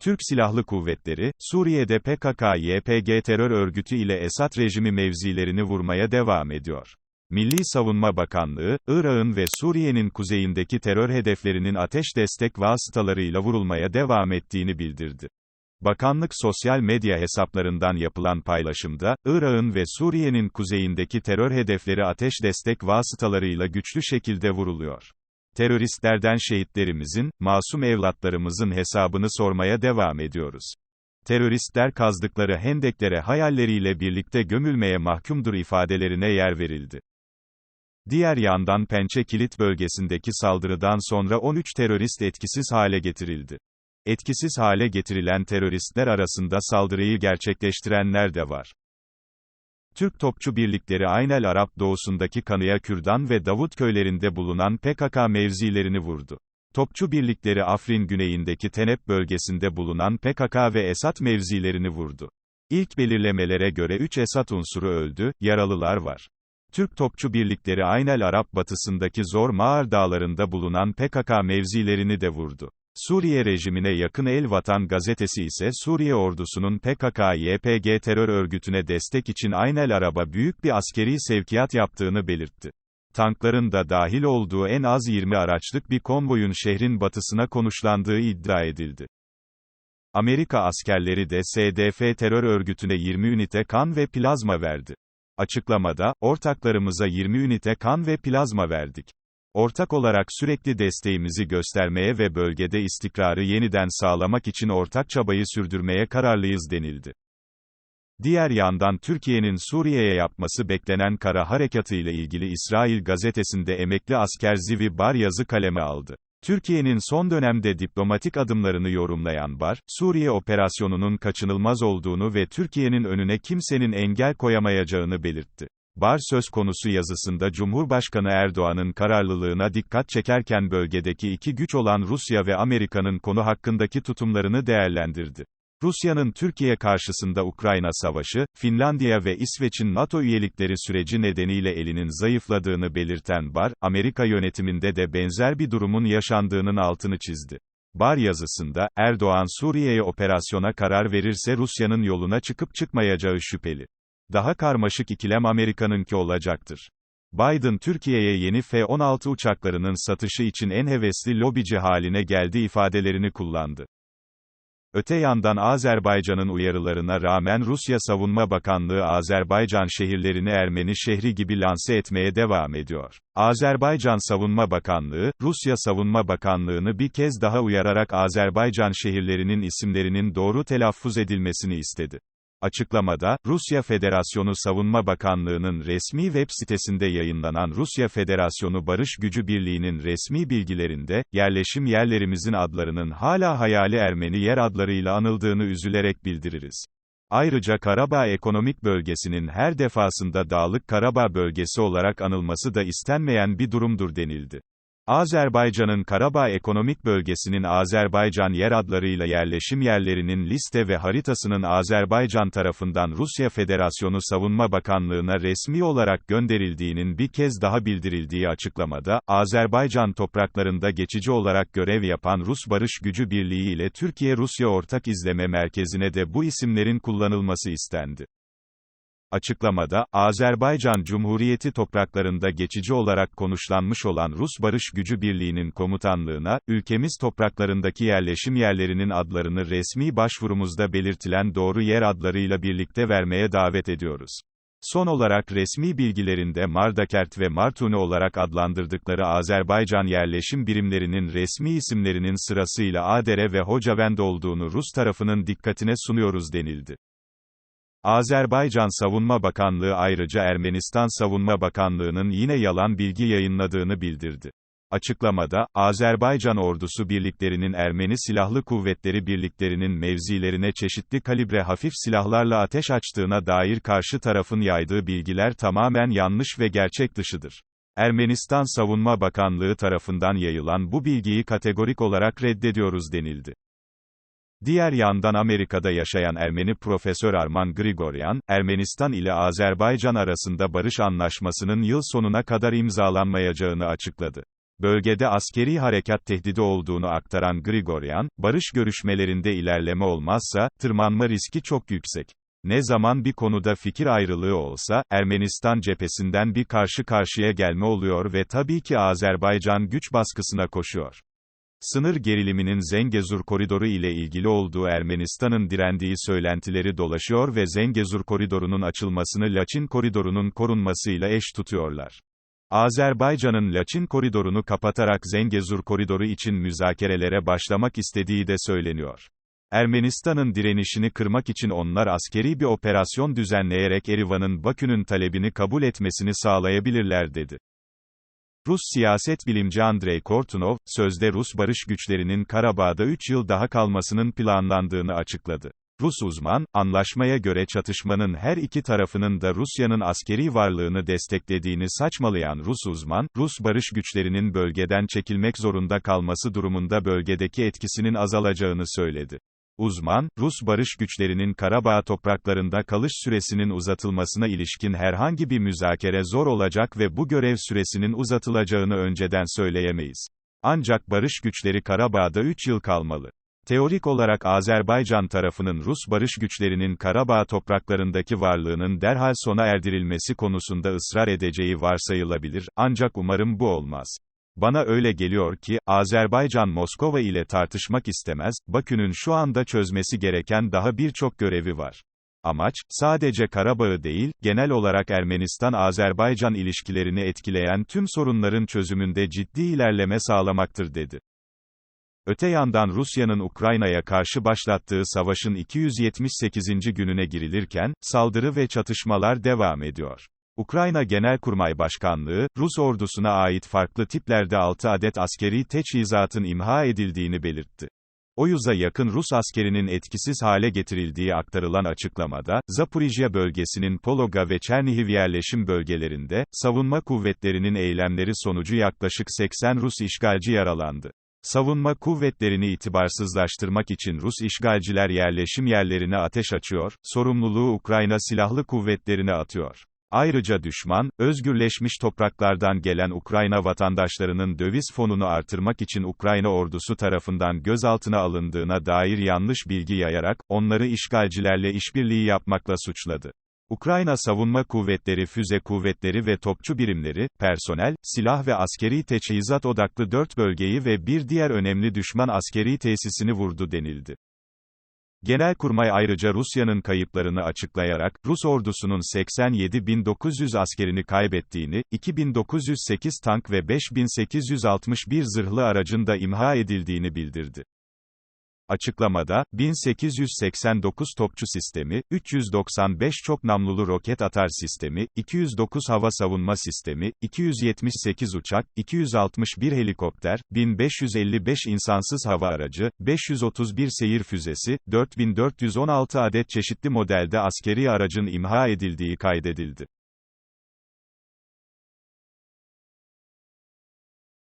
Türk Silahlı Kuvvetleri, Suriye'de PKK-YPG terör örgütü ile Esad rejimi mevzilerini vurmaya devam ediyor. Milli Savunma Bakanlığı, Irak'ın ve Suriye'nin kuzeyindeki terör hedeflerinin ateş destek vasıtalarıyla vurulmaya devam ettiğini bildirdi. Bakanlık sosyal medya hesaplarından yapılan paylaşımda, Irak'ın ve Suriye'nin kuzeyindeki terör hedefleri ateş destek vasıtalarıyla güçlü şekilde vuruluyor. Teröristlerden şehitlerimizin, masum evlatlarımızın hesabını sormaya devam ediyoruz. Teröristler kazdıkları hendeklere hayalleriyle birlikte gömülmeye mahkumdur ifadelerine yer verildi. Diğer yandan Pençe Kilit bölgesindeki saldırıdan sonra 13 terörist etkisiz hale getirildi. Etkisiz hale getirilen teröristler arasında saldırıyı gerçekleştirenler de var. Türk topçu birlikleri Aynel Arap doğusundaki Kanıya Kürdan ve Davut köylerinde bulunan PKK mevzilerini vurdu. Topçu birlikleri Afrin güneyindeki Tenep bölgesinde bulunan PKK ve Esat mevzilerini vurdu. İlk belirlemelere göre 3 Esat unsuru öldü, yaralılar var. Türk topçu birlikleri Aynel Arap batısındaki Zor Mağar dağlarında bulunan PKK mevzilerini de vurdu. Suriye rejimine yakın El Vatan gazetesi ise Suriye ordusunun PKK-YPG terör örgütüne destek için Aynel Arab'a büyük bir askeri sevkiyat yaptığını belirtti. Tankların da dahil olduğu en az 20 araçlık bir konvoyun şehrin batısına konuşlandığı iddia edildi. Amerika askerleri de SDF terör örgütüne 20 ünite kan ve plazma verdi. Açıklamada, ortaklarımıza 20 ünite kan ve plazma verdik. Ortak olarak sürekli desteğimizi göstermeye ve bölgede istikrarı yeniden sağlamak için ortak çabayı sürdürmeye kararlıyız denildi. Diğer yandan Türkiye'nin Suriye'ye yapması beklenen kara harekatı ile ilgili İsrail gazetesinde emekli asker Zivi Bar yazı kaleme aldı. Türkiye'nin son dönemde diplomatik adımlarını yorumlayan Bar, Suriye operasyonunun kaçınılmaz olduğunu ve Türkiye'nin önüne kimsenin engel koyamayacağını belirtti. Bar söz konusu yazısında Cumhurbaşkanı Erdoğan'ın kararlılığına dikkat çekerken bölgedeki iki güç olan Rusya ve Amerika'nın konu hakkındaki tutumlarını değerlendirdi. Rusya'nın Türkiye karşısında Ukrayna Savaşı, Finlandiya ve İsveç'in NATO üyelikleri süreci nedeniyle elinin zayıfladığını belirten Bar, Amerika yönetiminde de benzer bir durumun yaşandığının altını çizdi. Bar yazısında, Erdoğan Suriye'ye operasyona karar verirse Rusya'nın yoluna çıkıp çıkmayacağı şüpheli. Daha karmaşık ikilem Amerika'nınki olacaktır. Biden Türkiye'ye yeni F-16 uçaklarının satışı için en hevesli lobici haline geldi ifadelerini kullandı. Öte yandan Azerbaycan'ın uyarılarına rağmen Rusya Savunma Bakanlığı Azerbaycan şehirlerini Ermeni şehri gibi lanse etmeye devam ediyor. Azerbaycan Savunma Bakanlığı, Rusya Savunma Bakanlığı'nı bir kez daha uyararak Azerbaycan şehirlerinin isimlerinin doğru telaffuz edilmesini istedi. Açıklamada, Rusya Federasyonu Savunma Bakanlığı'nın resmi web sitesinde yayınlanan Rusya Federasyonu Barış Gücü Birliği'nin resmi bilgilerinde, yerleşim yerlerimizin adlarının hala hayali Ermeni yer adlarıyla anıldığını üzülerek bildiririz. Ayrıca Karabağ Ekonomik Bölgesi'nin her defasında Dağlık Karabağ Bölgesi olarak anılması da istenmeyen bir durumdur denildi. Azerbaycan'ın Karabağ Ekonomik Bölgesi'nin Azerbaycan yer adlarıyla yerleşim yerlerinin liste ve haritasının Azerbaycan tarafından Rusya Federasyonu Savunma Bakanlığı'na resmi olarak gönderildiğinin bir kez daha bildirildiği açıklamada, Azerbaycan topraklarında geçici olarak görev yapan Rus Barış Gücü Birliği ile Türkiye-Rusya Ortak İzleme Merkezi'ne de bu isimlerin kullanılması istendi. Açıklamada, Azerbaycan Cumhuriyeti topraklarında geçici olarak konuşlanmış olan Rus Barış Gücü Birliği'nin komutanlığına, ülkemiz topraklarındaki yerleşim yerlerinin adlarını resmi başvurumuzda belirtilen doğru yer adlarıyla birlikte vermeye davet ediyoruz. Son olarak resmi bilgilerinde Mardakert ve Martuni olarak adlandırdıkları Azerbaycan yerleşim birimlerinin resmi isimlerinin sırasıyla Adere ve Hocavend olduğunu Rus tarafının dikkatine sunuyoruz denildi. Azerbaycan Savunma Bakanlığı ayrıca Ermenistan Savunma Bakanlığı'nın yine yalan bilgi yayınladığını bildirdi. Açıklamada, Azerbaycan ordusu birliklerinin Ermeni Silahlı Kuvvetleri birliklerinin mevzilerine çeşitli kalibre hafif silahlarla ateş açtığına dair karşı tarafın yaydığı bilgiler tamamen yanlış ve gerçek dışıdır. Ermenistan Savunma Bakanlığı tarafından yayılan bu bilgiyi kategorik olarak reddediyoruz denildi. Diğer yandan Amerika'da yaşayan Ermeni Profesör Arman Grigoryan, Ermenistan ile Azerbaycan arasında barış anlaşmasının yıl sonuna kadar imzalanmayacağını açıkladı. Bölgede askeri harekat tehdidi olduğunu aktaran Grigoryan, barış görüşmelerinde ilerleme olmazsa, tırmanma riski çok yüksek. Ne zaman bir konuda fikir ayrılığı olsa, Ermenistan cephesinden bir karşı karşıya gelme oluyor ve tabii ki Azerbaycan güç baskısına koşuyor. Sınır geriliminin Zengezur koridoru ile ilgili olduğu Ermenistan'ın direndiği söylentileri dolaşıyor ve Zengezur koridorunun açılmasını Laçin koridorunun korunmasıyla eş tutuyorlar. Azerbaycan'ın Laçin koridorunu kapatarak Zengezur koridoru için müzakerelere başlamak istediği de söyleniyor. Ermenistan'ın direnişini kırmak için onlar askeri bir operasyon düzenleyerek Erivan'ın Bakü'nün talebini kabul etmesini sağlayabilirler dedi. Rus siyaset bilimci Andrei Kortunov, sözde Rus barış güçlerinin Karabağ'da 3 yıl daha kalmasının planlandığını açıkladı. Rus uzman, anlaşmaya göre çatışmanın her iki tarafının da Rusya'nın askeri varlığını desteklediğini saçmalayan Rus uzman, Rus barış güçlerinin bölgeden çekilmek zorunda kalması durumunda bölgedeki etkisinin azalacağını söyledi. Uzman, Rus barış güçlerinin Karabağ topraklarında kalış süresinin uzatılmasına ilişkin herhangi bir müzakere zor olacak ve bu görev süresinin uzatılacağını önceden söyleyemeyiz. Ancak barış güçleri Karabağ'da 3 yıl kalmalı. Teorik olarak Azerbaycan tarafının Rus barış güçlerinin Karabağ topraklarındaki varlığının derhal sona erdirilmesi konusunda ısrar edeceği varsayılabilir, ancak umarım bu olmaz. Bana öyle geliyor ki, Azerbaycan Moskova ile tartışmak istemez, Bakü'nün şu anda çözmesi gereken daha birçok görevi var. Amaç, sadece Karabağ'ı değil, genel olarak Ermenistan-Azerbaycan ilişkilerini etkileyen tüm sorunların çözümünde ciddi ilerleme sağlamaktır dedi. Öte yandan Rusya'nın Ukrayna'ya karşı başlattığı savaşın 278. gününe girilirken, saldırı ve çatışmalar devam ediyor. Ukrayna Genelkurmay Başkanlığı, Rus ordusuna ait farklı tiplerde 6 adet askeri teçhizatın imha edildiğini belirtti. O yüze yakın Rus askerinin etkisiz hale getirildiği aktarılan açıklamada, Zaporijya bölgesinin Pologa ve Çernihiv yerleşim bölgelerinde, savunma kuvvetlerinin eylemleri sonucu yaklaşık 80 Rus işgalci yaralandı. Savunma kuvvetlerini itibarsızlaştırmak için Rus işgalciler yerleşim yerlerine ateş açıyor, sorumluluğu Ukrayna Silahlı Kuvvetlerine atıyor. Ayrıca düşman, özgürleşmiş topraklardan gelen Ukrayna vatandaşlarının döviz fonunu artırmak için Ukrayna ordusu tarafından gözaltına alındığına dair yanlış bilgi yayarak, onları işgalcilerle işbirliği yapmakla suçladı. Ukrayna Savunma Kuvvetleri füze kuvvetleri ve topçu birimleri, personel, silah ve askeri teçhizat odaklı dört bölgeyi ve bir diğer önemli düşman askeri tesisini vurdu denildi. Genelkurmay ayrıca Rusya'nın kayıplarını açıklayarak, Rus ordusunun 87.900 askerini kaybettiğini, 2.908 tank ve 5.861 zırhlı aracın da imha edildiğini bildirdi. Açıklamada, 1889 topçu sistemi, 395 çok namlulu roket atar sistemi, 209 hava savunma sistemi, 278 uçak, 261 helikopter, 1555 insansız hava aracı, 531 seyir füzesi, 4416 adet çeşitli modelde askeri aracın imha edildiği kaydedildi.